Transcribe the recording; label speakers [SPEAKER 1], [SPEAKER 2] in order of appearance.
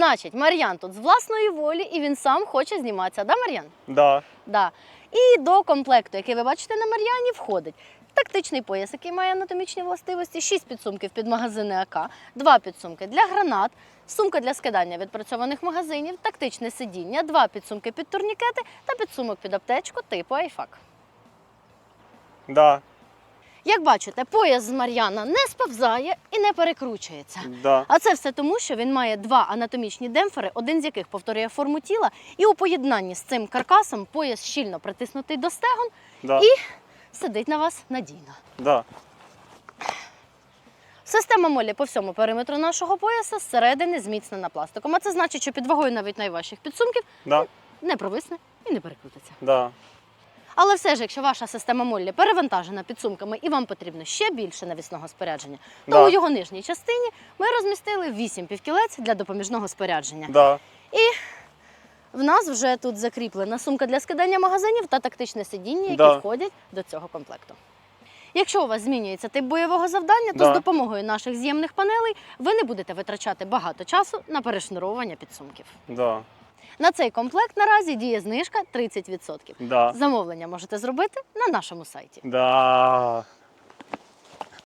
[SPEAKER 1] Значить, Мар'ян тут з власної волі і він сам хоче зніматися. Да, Мар'ян?
[SPEAKER 2] Да.
[SPEAKER 1] Да. І до комплекту, який ви бачите на Мар'яні, входить тактичний пояс, який має анатомічні властивості, 6 підсумків під магазини АК, 2 підсумки для гранат, сумка для скидання відпрацьованих магазинів, тактичне сидіння, 2 підсумки під турнікети та підсумок під аптечку типу Айфак.
[SPEAKER 2] Да.
[SPEAKER 1] Як бачите, пояс з Мар'яна не сповзає і не перекручується.
[SPEAKER 2] Да.
[SPEAKER 1] А це все тому, що він має два анатомічні демпфери, один з яких повторює форму тіла, і у поєднанні з цим каркасом пояс щільно притиснутий до стегон
[SPEAKER 2] Да.
[SPEAKER 1] і сидить на вас надійно.
[SPEAKER 2] Да.
[SPEAKER 1] Система молі по всьому периметру нашого пояса зсередини зміцнена пластиком. А це значить, що під вагою навіть найважчих підсумків
[SPEAKER 2] Да.
[SPEAKER 1] не провисне і не перекрутиться.
[SPEAKER 2] Да.
[SPEAKER 1] Але все ж, якщо ваша система молі перевантажена підсумками і вам потрібно ще більше навісного спорядження, то
[SPEAKER 2] Да.
[SPEAKER 1] у його нижній частині ми розмістили 8 півкілець для допоміжного спорядження.
[SPEAKER 2] Да.
[SPEAKER 1] В нас вже тут закріплена сумка для скидання магазинів та тактичне сидіння, які
[SPEAKER 2] Да.
[SPEAKER 1] входять до цього комплекту. Якщо у вас змінюється тип бойового завдання, то
[SPEAKER 2] Да.
[SPEAKER 1] з допомогою наших з'ємних панелей ви не будете витрачати багато часу на перешнуровування підсумків.
[SPEAKER 2] Да.
[SPEAKER 1] На цей комплект наразі діє знижка 30%.
[SPEAKER 2] Да.
[SPEAKER 1] Замовлення можете зробити на нашому сайті.
[SPEAKER 2] Да.